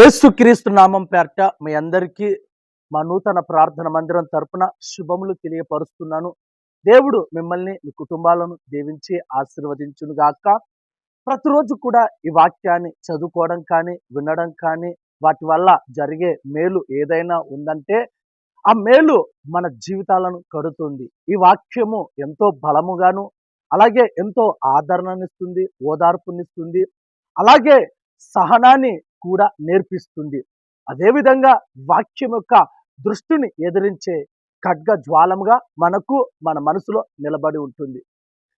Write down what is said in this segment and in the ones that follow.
ఏసుక్రీస్తు నామం పేరట మీ అందరికీ మా నూతన ప్రార్థన మందిరం తరపున శుభములు తెలియపరుస్తున్నాను. దేవుడు మిమ్మల్ని మీ కుటుంబాలను దీవించి ఆశీర్వదించునుగాక. ప్రతిరోజు కూడా ఈ వాక్యాన్ని చదువుకోవడం కానీ వినడం కానీ వాటి వల్ల జరిగే మేలు ఏదైనా ఉందంటే ఆ మేలు మన జీవితాలను కడుతుంది. ఈ వాక్యము ఎంతో బలముగాను అలాగే ఎంతో ఆదరణనిస్తుంది ఓదార్పునిస్తుంది. అలాగే సహనాన్ని కూడా నేర్పిస్తుంది. అదేవిధంగా వాక్యం యొక్క దృష్టిని ఎదిరించే ఖడ్గ జ్వాలముగా మనకు మన మనసులో నిలబడి ఉంటుంది.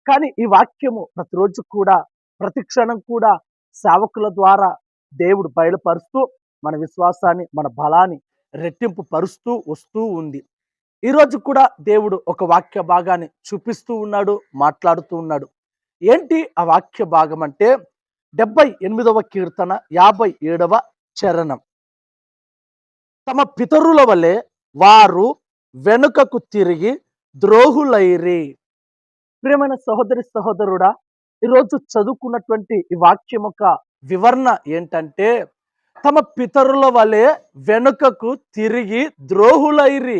కానీ ఈ వాక్యము ప్రతిరోజు కూడా ప్రతి క్షణం కూడా సేవకుల ద్వారా దేవుడు బయలుపరుస్తూ మన విశ్వాసాన్ని మన బలాన్ని రెట్టింపు పరుస్తూ వస్తూ ఉంది. ఈరోజు కూడా దేవుడు ఒక వాక్య భాగాన్ని చూపిస్తూ ఉన్నాడు మాట్లాడుతూ ఉన్నాడు. ఏంటి ఆ వాక్య భాగం అంటే డెబ్బై ఎనిమిదవ కీర్తన యాభై ఏడవ చరణం. తమ పితరుల వలె వారు వెనుకకు తిరిగి ద్రోహులైరి. ప్రియమైన సహోదరి సహోదరుడా ఈరోజు చదువుకున్నటువంటి ఈ వాక్యం యొక్క వివరణ ఏంటంటే తమ పితరుల వలె వెనుకకు తిరిగి ద్రోహులైరి.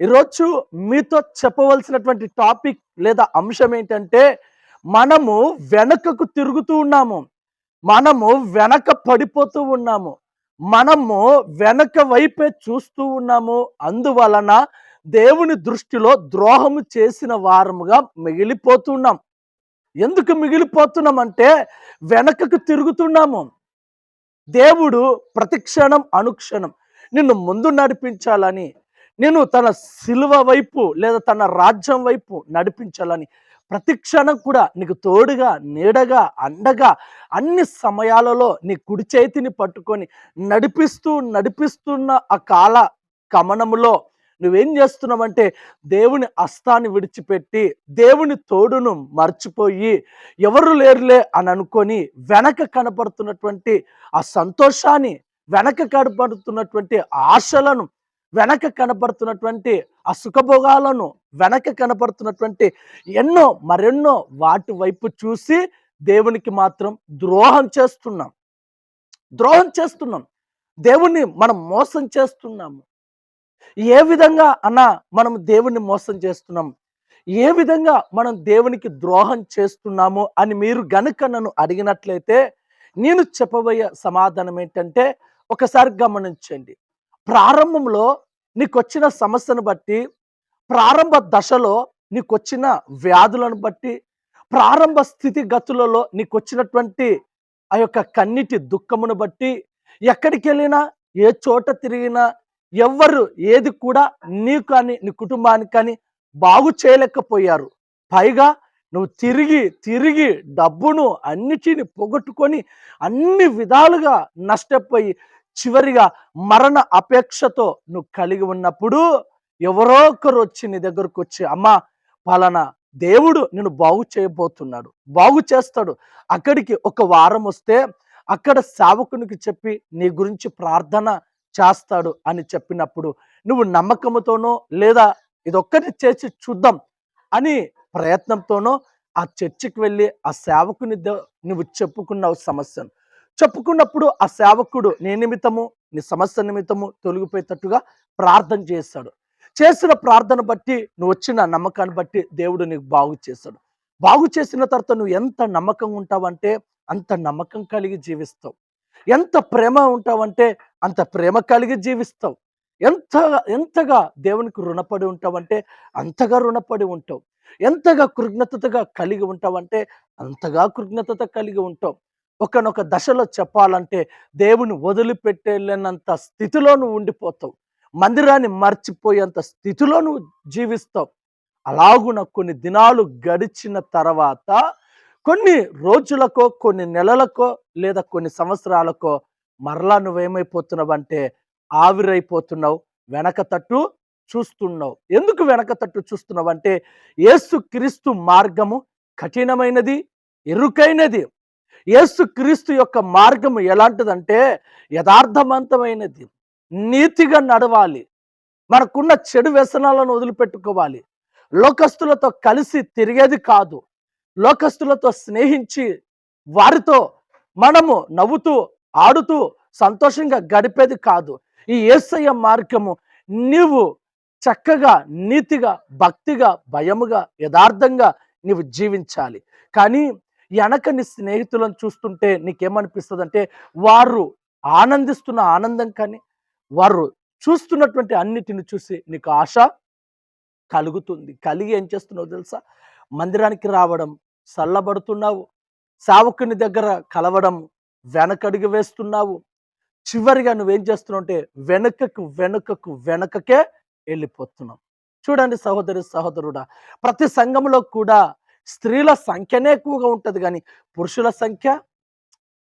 ఈరోజు మీతో చెప్పవలసినటువంటి టాపిక్ లేదా అంశం ఏంటంటే మనము వెనకకు తిరుగుతూ ఉన్నాము. మనము వెనక పడిపోతూ ఉన్నాము. మనము వెనక వైపే చూస్తూ ఉన్నాము. అందువలన దేవుని దృష్టిలో ద్రోహము చేసిన వారముగా మిగిలిపోతున్నాం. ఎందుకు మిగిలిపోతున్నాం అంటే వెనకకు తిరుగుతున్నాము. దేవుడు ప్రతిక్షణం అనుక్షణం నిన్ను ముందు నడిపించాలని నేను తన సిలువ వైపు లేదా తన రాజ్యం వైపు నడిపించాలని ప్రతి క్షణం కూడా నీకు తోడుగా నీడగా అండగా అన్ని సమయాలలో నీ కుడి చేతిని పట్టుకొని నడిపిస్తూ నడిపిస్తున్న ఆ కాల కమనములో నువ్వేం చేస్తున్నావంటే దేవుని అస్తాన్ని విడిచిపెట్టి దేవుని తోడును మర్చిపోయి ఎవరు లేరులే అని అనుకొని వెనక కనపడుతున్నటువంటి ఆ సంతోషాన్ని వెనక కనపడుతున్నటువంటి ఆశలను వెనక కనపడుతున్నటువంటి ఆ సుఖభోగాలను వెనక కనపడుతున్నటువంటి ఎన్నో మరెన్నో వాటి వైపు చూసి దేవునికి మాత్రం ద్రోహం చేస్తున్నాం. ద్రోహం చేస్తున్నాం. దేవుణ్ణి మనం మోసం చేస్తున్నాము. ఏ విధంగా అన్న మనం దేవుణ్ణి మోసం చేస్తున్నాం? ఏ విధంగా మనం దేవునికి ద్రోహం చేస్తున్నాము అని మీరు గనుక నన్ను అడిగినట్లయితే నేను చెప్పబోయే సమాధానం ఏంటంటే ఒకసారి గమనించండి. ప్రారంభంలో నీకు వచ్చిన సమస్యను బట్టి ప్రారంభ దశలో నీకొచ్చిన వ్యాధులను బట్టి ప్రారంభ స్థితిగతులలో నీకు వచ్చినటువంటి ఆ యొక్క కన్నిటి దుఃఖమును బట్టి ఎక్కడికి వెళ్ళినా ఏ చోట తిరిగినా ఎవ్వరు ఏది కూడా నీకు కానీ నీ కుటుంబానికి కానీ బాగు చేయలేకపోయారు. పైగా నువ్వు తిరిగి తిరిగి డబ్బును అన్నిటిని పొగట్టుకొని అన్ని విధాలుగా నష్టపోయి చివరిగా మరణ అపేక్షతో నువ్వు కలిగి ఉన్నప్పుడు ఎవరో ఒకరు వచ్చి నీ దగ్గరకు వచ్చి అమ్మ పలానా దేవుడు నేను బాగు చేయబోతున్నాడు బాగు చేస్తాడు. అక్కడికి ఒక వారం వస్తే అక్కడ సేవకునికి చెప్పి నీ గురించి ప్రార్థన చేస్తాడు అని చెప్పినప్పుడు నువ్వు నమ్మకంతోనో లేదా ఇదొక్కటి చేసి చూద్దాం అని ప్రయత్నంతోనో ఆ చర్చికి వెళ్ళి ఆ సేవకుని ద- నువ్వు చెప్పుకున్నావు సమస్యను. చెప్పుకున్నప్పుడు ఆ సేవకుడు నీ నిమిత్తము నీ సమస్య నిమిత్తము తొలగిపోయేటట్టుగా ప్రార్థన చేస్తాడు. చేసిన ప్రార్థన బట్టి నువ్వు వచ్చిన నమ్మకాన్ని బట్టి దేవుడు నీకు బాగు చేస్తాడు. బాగు చేసిన తర్వాత నువ్వు ఎంత నమ్మకం ఉంటావంటే అంత నమ్మకం కలిగి జీవిస్తావు. ఎంత ప్రేమ ఉంటావంటే అంత ప్రేమ కలిగి జీవిస్తావు. ఎంత ఎంతగా దేవునికి రుణపడి ఉంటావంటే అంతగా రుణపడి ఉంటావు. ఎంతగా కృజ్ఞతగా కలిగి ఉంటావంటే అంతగా కృజ్ఞతత కలిగి ఉంటావు. ఒకనొక దశలో చెప్పాలంటే దేవుని వదిలిపెట్టేలేనంత స్థితిలో నువ్వు ఉండిపోతావు. మందిరాన్ని మర్చిపోయేంత స్థితిలో నువ్వు జీవిస్తావు. అలాగున కొన్ని దినాలు గడిచిన తర్వాత కొన్ని రోజులకో కొన్ని నెలలకో లేదా కొన్ని సంవత్సరాలకో మరలా నువ్వేమైపోతున్నావంటే ఆవిరైపోతున్నావు వెనక తట్టు చూస్తున్నావు. ఎందుకు వెనక తట్టు చూస్తున్నావు అంటే ఏసు క్రీస్తు మార్గము కఠినమైనది ఇరుకైనది ఏసు క్రీస్తు యొక్క మార్గము ఎలాంటిదంటే యథార్థవంతమైనది. నీతిగా నడవాలి. మనకున్న చెడు వ్యసనాలను వదిలిపెట్టుకోవాలి. లోకస్తులతో కలిసి తిరిగేది కాదు. లోకస్తులతో స్నేహించి వారితో మనము నవ్వుతూ ఆడుతూ సంతోషంగా గడిపేది కాదు. ఈ ఏసయ్య మార్గము నీవు చక్కగా నీతిగా భక్తిగా భయముగా యథార్థంగా నీవు జీవించాలి. కానీ వెనక నీ స్నేహితులను చూస్తుంటే నీకేమనిపిస్తుంది అంటే వారు ఆనందిస్తున్న ఆనందం కానీ వారు చూస్తున్నటువంటి అన్నిటిని చూసి నీకు ఆశ కలుగుతుంది. కలిగి ఏం చేస్తున్నావు తెలుసా? మందిరానికి రావడం చల్లబడుతున్నావు. సావుకుని దగ్గర కలవడం వెనకడుగు వేస్తున్నావు. చివరిగా నువ్వేం చేస్తున్నావు అంటే వెనుకకు వెనుకకు వెనుకకే వెళ్ళిపోతున్నావు. చూడండి సహోదరి సహోదరుడా ప్రతి సంఘంలో కూడా స్త్రీల సంఖ్యనే ఎక్కువగా ఉంటుంది కానీ పురుషుల సంఖ్య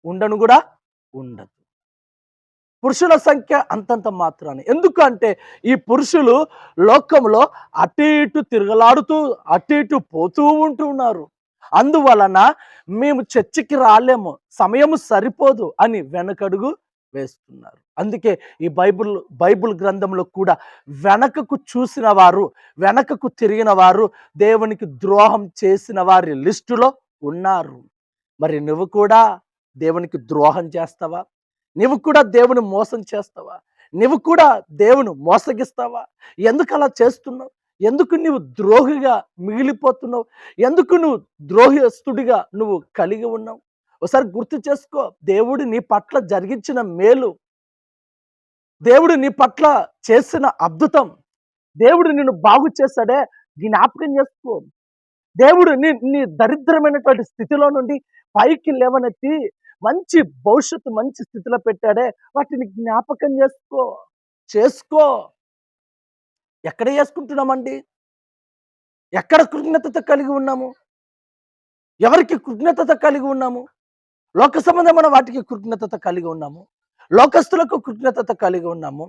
ఉండను కూడా ఉండదు. పురుషుల సంఖ్య అంతంత మాత్రాన్ని ఎందుకంటే ఈ పురుషులు లోకంలో అటు ఇటు తిరగలాడుతూ అటు ఇటు పోతూ ఉంటున్నారు. అందువలన మేము చర్చికి రాలేము సమయము సరిపోదు అని వెనకడుగు వేస్తున్నారు. అందుకే ఈ బైబిల్ బైబిల్ గ్రంథంలో కూడా వెనకకు చూసిన వారు వెనకకు తిరిగిన వారు దేవునికి ద్రోహం చేసిన వారి లిస్టులో ఉన్నారు. మరి నువ్వు కూడా దేవునికి ద్రోహం చేస్తావా? నువ్వు కూడా దేవుని మోసం చేస్తావా? నువ్వు కూడా దేవుని మోసగిస్తావా? ఎందుకు అలా చేస్తున్నావు? ఎందుకు నువ్వు ద్రోహిగా మిగిలిపోతున్నావు? ఎందుకు నువ్వు ద్రోహస్తుడిగా నువ్వు కలిగి ఉన్నావు? ఒకసారి గుర్తు చేసుకో దేవుడు నీ పట్ల జరిగించిన మేలు. దేవుడు నీ పట్ల చేసిన అద్భుతం. దేవుడు నిన్ను బాగు చేశాడే. జ్ఞాపకం చేసుకో. దేవుడు నీ నీ దరిద్రమైనటువంటి స్థితిలో నుండి పైకి లేవనెత్తి మంచి భవిష్యత్తు మంచి స్థితిలో పెట్టాడే వాటిని జ్ఞాపకం చేసుకో చేసుకో. ఎక్కడ చేసుకుంటున్నామండి ఎక్కడ కృతజ్ఞత కలిగి ఉన్నాము? ఎవరికి కృతజ్ఞత కలిగి ఉన్నాము? లోక సంబంధమైన వాటికి కృతజ్ఞత కలిగి ఉన్నాము? లోకస్తులకు కృతజ్ఞత కలిగి ఉన్నాము?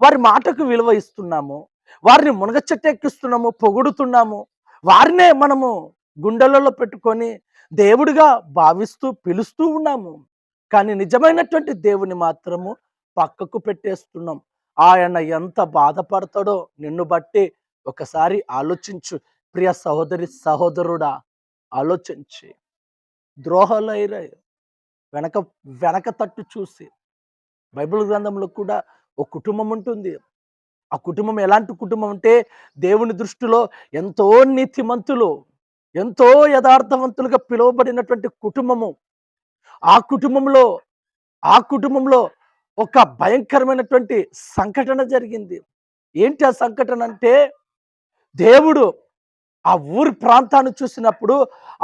వారి మాటకు విలువ ఇస్తున్నాము? వారిని మునగ చెట్టెక్కిస్తున్నాము పొగుడుతున్నాము? వారినే మనము గుండెలలో పెట్టుకొని దేవుడిగా భావిస్తూ పిలుస్తూ ఉన్నాము. కానీ నిజమైనటువంటి దేవుని మాత్రము పక్కకు పెట్టేస్తున్నాం. ఆయన ఎంత బాధపడతాడో నిన్ను బట్టి ఒకసారి ఆలోచించు. ప్రియ సహోదరి సహోదరుడా ఆలోచించి. ద్రోహాలైరా వెనక వెనక తట్టు చూసి. బైబిల్ గ్రంథంలో కూడా ఒక కుటుంబం ఉంటుంది. ఆ కుటుంబం ఎలాంటి కుటుంబం అంటే దేవుని దృష్టిలో ఎంతో నీతిమంతులు. ఎంతో యథార్థవంతులుగా పిలువబడినటువంటి కుటుంబము. ఆ కుటుంబంలో ఆ కుటుంబంలో ఒక భయంకరమైనటువంటి సంఘటన జరిగింది. ఏంటి ఆ సంఘటన అంటే దేవుడు ఆ ఊరి ప్రాంతాన్ని చూసినప్పుడు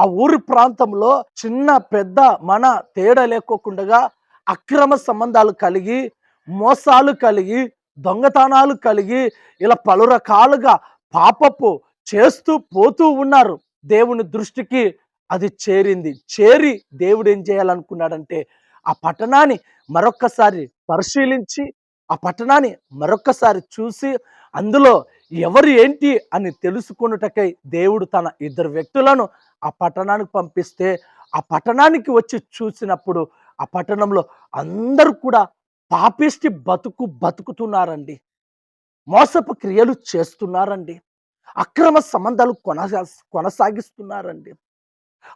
ఆ ఊరి ప్రాంతంలో చిన్న పెద్ద మన తేడా లేకోకుండా అక్రమ సంబంధాలు కలిగి మోసాలు కలిగి దొంగతనాలు కలిగి ఇలా పలు రకాలుగా పాపపు చేస్తూ పోతూ ఉన్నారు. దేవుని దృష్టికి అది చేరింది. చేరి దేవుడు ఏం చేయాలనుకున్నాడంటే ఆ పట్టణాన్ని మరొక్కసారి పరిశీలించి ఆ పట్టణాన్ని మరొక్కసారి చూసి అందులో ఎవరు ఏంటి అని తెలుసుకున్నటకై దేవుడు తన ఇద్దరు వ్యక్తులను ఆ పట్టణానికి పంపిస్తే ఆ పట్టణానికి వచ్చి చూసినప్పుడు ఆ పట్టణంలో అందరూ కూడా పాపిష్టి బతుకు బతుకుతున్నారండి. మోసపు క్రియలు చేస్తున్నారండి. అక్రమ సంబంధాలు కొనసా కొనసాగిస్తున్నారండి.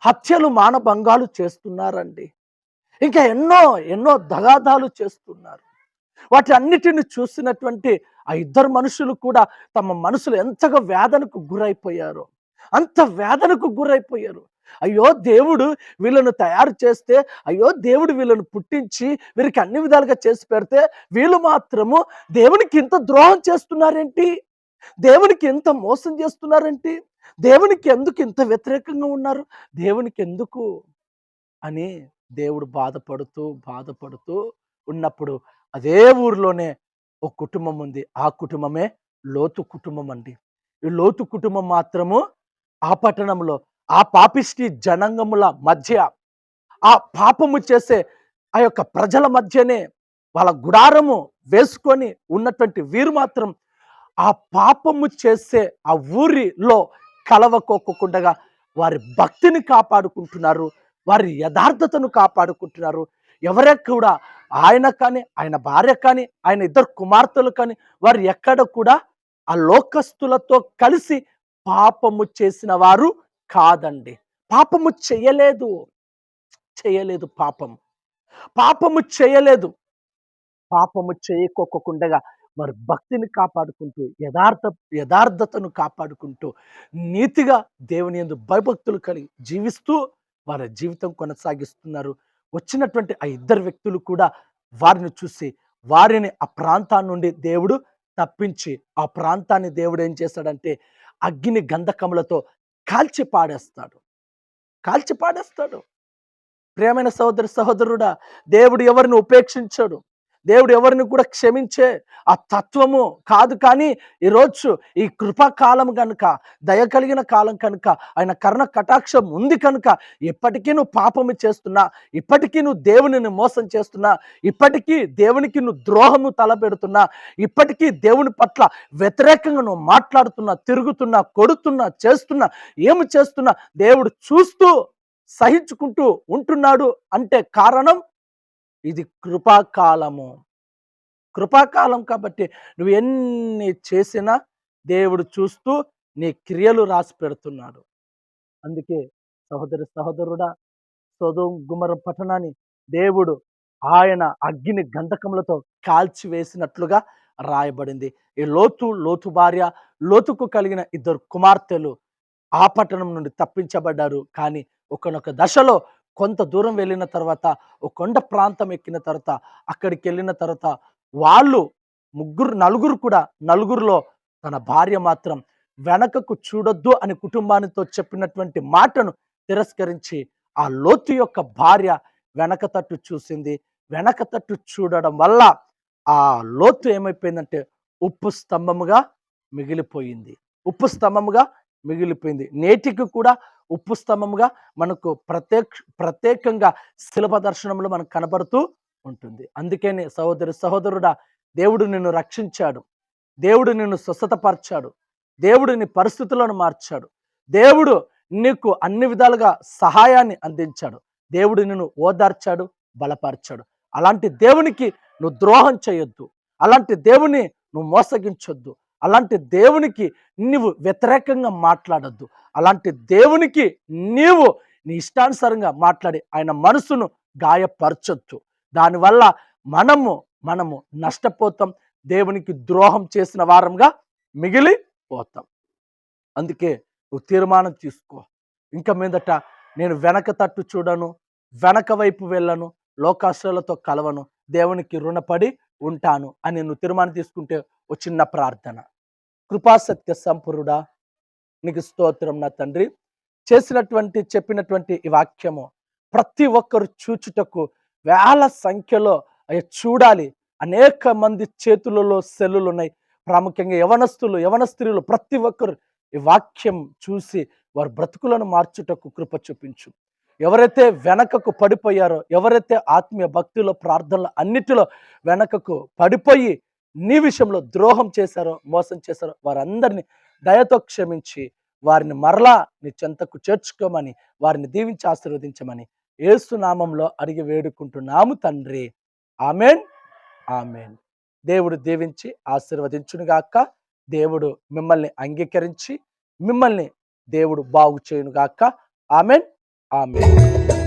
హత్యలు మానభంగాలు చేస్తున్నారండి. ఇంకా ఎన్నో ఎన్నో దగాదాలు చేస్తున్నారు. వాటి అన్నిటిని చూసినటువంటి ఆ ఇద్దరు మనుషులు కూడా తమ మనసులు ఎంతగా వేదనకు గురైపోయారు అంత వేదనకు గురైపోయారు. అయ్యో దేవుడు వీళ్ళను తయారు చేస్తే అయ్యో దేవుడు వీళ్ళను పుట్టించి వీరికి అన్ని విధాలుగా చేసి పెడితే వీళ్ళు మాత్రము దేవునికి ఇంత ద్రోహం చేస్తున్నారేంటి? దేవునికి ఎంత మోసం చేస్తున్నారంటే దేవునికి ఎందుకు ఇంత వ్యతిరేకంగా ఉన్నారు? దేవునికి ఎందుకు అని దేవుడు బాధపడుతూ బాధపడుతూ ఉన్నప్పుడు అదే ఊరిలోనే ఒక కుటుంబం ఉంది. ఆ కుటుంబమే లోతు కుటుంబం అండి. ఈ లోతు కుటుంబం మాత్రము ఆ పట్టణంలో ఆ పాపిష్టి జనాంగముల మధ్య ఆ పాపము చేసే ఆ యొక్క ప్రజల మధ్యనే వాళ్ళ గుడారము వేసుకొని ఉన్నటువంటి వీరు మాత్రం ఆ పాపము చేసే ఆ ఊరిలో కలవకోకుండా వారి భక్తిని కాపాడుకుంటున్నారు వారి యథార్థతను కాపాడుకుంటున్నారు. ఎవరే కూడా ఆయన కానీ ఆయన భార్య కానీ ఆయన ఇద్దరు కుమార్తెలు కానీ వారు ఎక్కడ కూడా ఆ లోకస్తులతో కలిసి పాపము చేసిన వారు కాదండి. పాపము చేయలేదు. చేయలేదు పాపం పాపము చేయలేదు. పాపము చేయకోకుండా వారి భక్తిని కాపాడుకుంటూ యథార్థ యథార్థతను కాపాడుకుంటూ నీతిగా దేవుని యందు భయభక్తులు కలిగి జీవిస్తూ వారి జీవితం కొనసాగిస్తున్నారు. వచ్చినటువంటి ఆ ఇద్దరు వ్యక్తులు కూడా వారిని చూసి వారిని ఆ ప్రాంతాన్ని నుండి దేవుడు తప్పించి ఆ ప్రాంతాన్ని దేవుడు ఏం చేస్తాడంటే అగ్ని గంధకములతో కాల్చి పాడేస్తాడు. కాల్చి పాడేస్తాడు. ప్రేమైన సహోదరి సహోదరుడా దేవుడు ఎవరిని ఉపేక్షించాడు? దేవుడు ఎవరిని కూడా క్షమించే ఆ తత్వము కాదు కానీ ఈరోజు ఈ కృపాకాలం కనుక దయ కలిగిన కాలం కనుక ఆయన కర్ణ కటాక్షం ఉంది కనుక ఇప్పటికీ నువ్వు పాపము చేస్తున్నా ఇప్పటికీ నువ్వు దేవుని మోసం చేస్తున్నా ఇప్పటికీ దేవునికి నువ్వు ద్రోహము తలపెడుతున్నా ఇప్పటికీ దేవుని పట్ల వ్యతిరేకంగా నువ్వు మాట్లాడుతున్నా తిరుగుతున్నా కొడుతున్నా చేస్తున్నా ఏమి చేస్తున్నా దేవుడు చూస్తూ సహించుకుంటూ ఉంటున్నాడు అంటే కారణం ఇది కృపాకాలము. కృపాకాలం కాబట్టి నువ్వు ఎన్ని చేసినా దేవుడు చూస్తూ నీ క్రియలు రాసి పెడుతున్నాడు. అందుకే సహోదరి సహోదరుడా సోదం గుమర పట్టణాన్ని దేవుడు ఆయన అగ్ని గంధకములతో కాల్చివేసినట్లుగా రాయబడింది. ఈ లోతు లోతు భార్య లోతుకు కలిగిన ఇద్దరు కుమార్తెలు ఆ పట్టణం నుండి తప్పించబడ్డారు. కానీ ఒకనొక దశలో కొంత దూరం వెళ్ళిన తర్వాత ఒక కొండ ప్రాంతం ఎక్కిన తర్వాత అక్కడికి వెళ్ళిన తర్వాత వాళ్ళు ముగ్గురు నలుగురు కూడా నలుగురిలో తన భార్య మాత్రం వెనకకు చూడొద్దు అని కుటుంబానితో చెప్పినటువంటి మాటను తిరస్కరించి ఆ లోతు యొక్క భార్య వెనక తట్టు చూసింది. వెనక తట్టు చూడడం వల్ల ఆ లోతు ఏమైపోయిందంటే ఉప్పు స్తంభముగా మిగిలిపోయింది. ఉప్పు స్తంభముగా మిగిలిపోయింది. నేటికి కూడా ఉప్పు స్తంభముగా మనకు ప్రత్యేక ప్రత్యేకంగా శిల్ప దర్శనంలో మనకు కనబడుతూ ఉంటుంది. అందుకని సహోదరి సహోదరుడా దేవుడు నిన్ను రక్షించాడు. దేవుడు నిన్ను స్వస్థతపరిచాడు. దేవుడు నీ పరిస్థితులను మార్చాడు. దేవుడు నీకు అన్ని విధాలుగా సహాయాన్ని అందించాడు. దేవుడు నిన్ను ఓదార్చాడు బలపరిచాడు. అలాంటి దేవునికి నువ్వు ద్రోహం చేయొద్దు. అలాంటి దేవుని నువ్వు మోసగించొద్దు. అలాంటి దేవునికి నీవు వ్యతిరేకంగా మాట్లాడొద్దు. అలాంటి దేవునికి నీవు నీ ఇష్టానుసారంగా మాట్లాడి ఆయన మనసును గాయపరచొచ్చు. దానివల్ల మనము మనము నష్టపోతాం. దేవునికి ద్రోహం చేసిన వారంగా మిగిలిపోతాం అందుకే నువ్వు తీర్మానం తీసుకో. ఇంకా మీదట నేను వెనక తట్టు చూడను వెనక వైపు వెళ్ళను లోకాశ్రలతో కలవను దేవునికి రుణపడి ఉంటాను అని నువ్వు తీర్మానం తీసుకుంటే ఓ చిన్న ప్రార్థన. కృపాసత్య సంపురుడా నీకు స్తోత్రం నా తండ్రి. చేసినటువంటి చెప్పినటువంటి ఈ వాక్యము ప్రతి ఒక్కరు చూచుటకు వేల సంఖ్యలో అవి చూడాలి. అనేక మంది చేతులలో సెల్లులు ఉన్నాయి ప్రాముఖ్యంగా యవనస్తులు యవన స్త్రీలు ప్రతి ఒక్కరు ఈ వాక్యం చూసి వారి బ్రతుకులను మార్చుటకు కృప చూపించు. ఎవరైతే వెనకకు పడిపోయారో ఎవరైతే ఆత్మీయ భక్తిలో ప్రార్థనలు అన్నిటిలో వెనకకు పడిపోయి నీ విషయంలో ద్రోహం చేశారో మోసం చేశారో వారందరినీ దయతో క్షమించి వారిని మరలా నీ చెంతకు చేర్చుకోమని వారిని దీవించి ఆశీర్వదించమని ఏసునామంలో అడిగి వేడుకుంటున్నాము తండ్రి. ఆమెన్. ఆమెన్. దేవుడు దీవించి ఆశీర్వదించునుగాక. దేవుడు మిమ్మల్ని అంగీకరించి మిమ్మల్ని దేవుడు బాగు చేయునుగాక ఆమెన్. ఆమెన్.